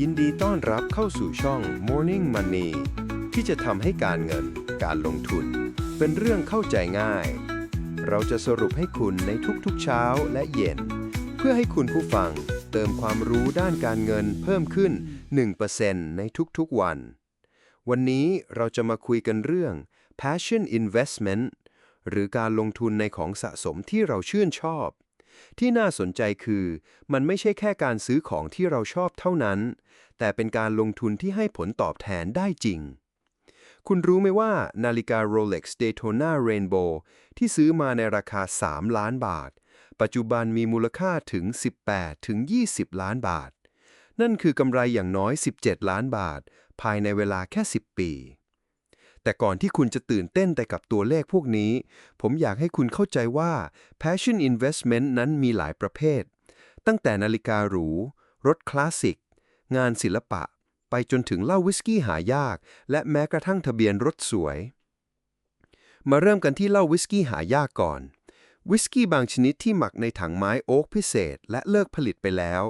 ยินดีต้อนรับเข้าสู่ช่อง Morning Money ที่จะทำให้การเงิน การลงทุน เป็นเรื่องเข้าใจง่าย เราจะสรุปให้คุณในทุกๆเช้าและเย็น เพื่อให้คุณผู้ฟังเติมความรู้ด้านการเงินเพิ่มขึ้น 1%ในทุกๆวัน วันนี้เราจะมาคุยกันเรื่อง passion investment หรือการลงทุนในของสะสมที่เราชื่นชอบ ที่น่าสนใจคือ มันไม่ใช่แค่การซื้อของที่เราชอบเท่านั้น แต่เป็นการลงทุนที่ให้ผลตอบแทนได้จริง คุณรู้ไหมว่านาฬิกา Rolex Daytona Rainbow ที่ซื้อมาในราคา 3 ล้านบาท ปัจจุบันมีมูลค่าถึง 18 ถึง 20 ล้านบาท นั่นคือกำไรอย่างน้อย 17 ล้านบาท ภายในเวลาแค่ 10 ปี แต่ก่อนที่คุณจะตื่นเต้นแต่กับตัวเลขพวกนี้ ผมอยากให้คุณเข้าใจว่า passion investment นั้นมีหลายประเภท ตั้งแต่นาฬิกาหรู รถคลาสสิก งานศิลปะ ไปจนถึงเหล้าวิสกี้หายาก และแม้กระทั่งทะเบียนรถสวย มาเริ่มกันที่เหล้าวิสกี้หายากก่อน วิสกี้บางชนิดที่หมักในถังไม้โอ๊กพิเศษ และเลิกผลิตไปแล้ว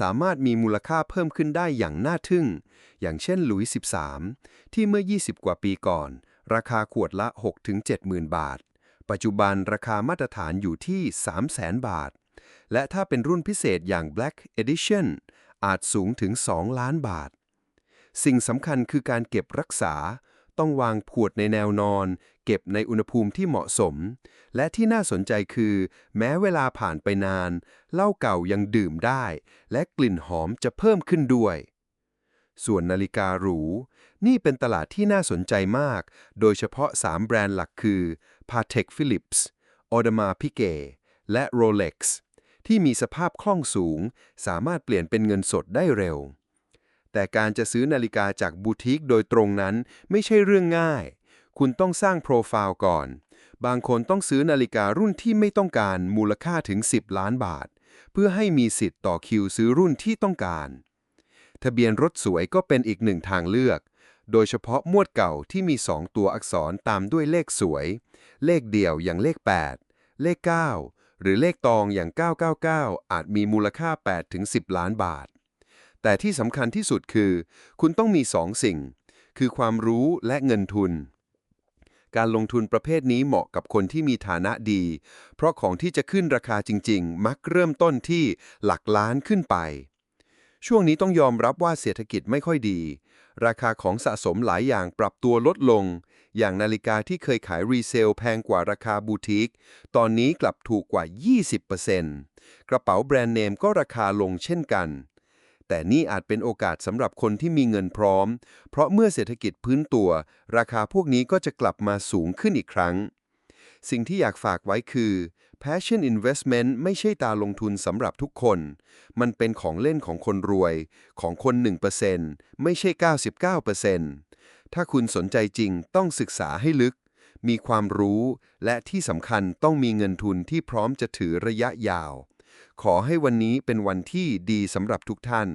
สามารถมีมูลค่าเพิ่มขึ้นได้อย่างน่าทึ่ง อย่างเช่นหลุยส์13 ที่เมื่อ 20 กว่าปีก่อน ราคาขวดละ 6-7หมื่นบาท ปัจจุบันราคามาตรฐานอยู่ที่ 300,000 บาท และถ้าเป็นรุ่นพิเศษอย่าง Black Edition อาจสูงถึง 2 ล้านบาท สิ่งสำคัญคือการเก็บรักษา ต้องวางขวดในแนวนอน เก็บในอุณหภูมิที่เหมาะสม และที่น่าสนใจคือ แม้เวลาผ่านไปนาน เหล้าเก่ายังดื่มได้ และกลิ่นหอมจะเพิ่มขึ้นด้วย ส่วนนาฬิกาหรู นี่เป็นตลาดที่น่าสนใจมาก โดยเฉพาะ 3 แบรนด์หลักคือ Patek Philippe Audemars Piguet และ Rolex ที่มีสภาพคล่องสูง สามารถเปลี่ยนเป็นเงินสดได้เร็ว แต่การจะซื้อนาฬิกาจากบูติกโดยตรงนั้นไม่ใช่เรื่องง่าย คุณต้องสร้างโปรไฟล์ก่อน บางคนต้องซื้อนาฬิการุ่นที่ไม่ต้องการมูลค่าถึง 10 ล้านบาท เพื่อให้มีสิทธิ์ต่อคิวซื้อรุ่นที่ต้องการ ทะเบียนรถสวยก็เป็นอีกหนึ่งทางเลือก โดยเฉพาะมวดเก่าที่มี 2 ตัวอักษรตามด้วยเลขสวย เลขเดี่ยวอย่างเลข 8 เลข 9 หรือเลขตองอย่าง 999 อาจมีมูลค่า 8-10 ล้านบาท แต่ที่สำคัญที่สุดคือ คุณต้องมี2สิ่ง คือความรู้และเงินทุน การลงทุนประเภทนี้เหมาะกับคนที่มีฐานะดี เพราะของที่จะขึ้นราคาจริง ๆ มักเริ่มต้นที่หลักล้านขึ้นไป ช่วงนี้ต้องยอมรับว่าเศรษฐกิจไม่ค่อยดี ราคาของสะสมหลายอย่างปรับตัวลดลง อย่างนาฬิกาที่เคยขายรีเซลแพงกว่าราคาบูติกตอนนี้กลับถูกกว่า 20%กระเป๋าแบรนด์เนมก็ราคาลงเช่นกัน แต่นี่อาจเป็นโอกาสสำหรับคนที่มีเงินพร้อม เพราะเมื่อเศรษฐกิจพื้นตัว ราคาพวกนี้ก็จะกลับมาสูงขึ้นอีกครั้ง สิ่งที่อยากฝากไว้คือ passion investment ไม่ใช่ตาลงทุนสำหรับทุกคน มันเป็นของเล่นของคนรวย ของคน 1%ไม่ใช่ 99%ถ้าคุณสนใจจริงต้องศึกษาให้ลึก มีความรู้และที่สำคัญต้องมีเงินทุนที่พร้อมจะถือระยะยาวขอให้วันนี้เป็นวันที่ดีสำหรับทุกท่าน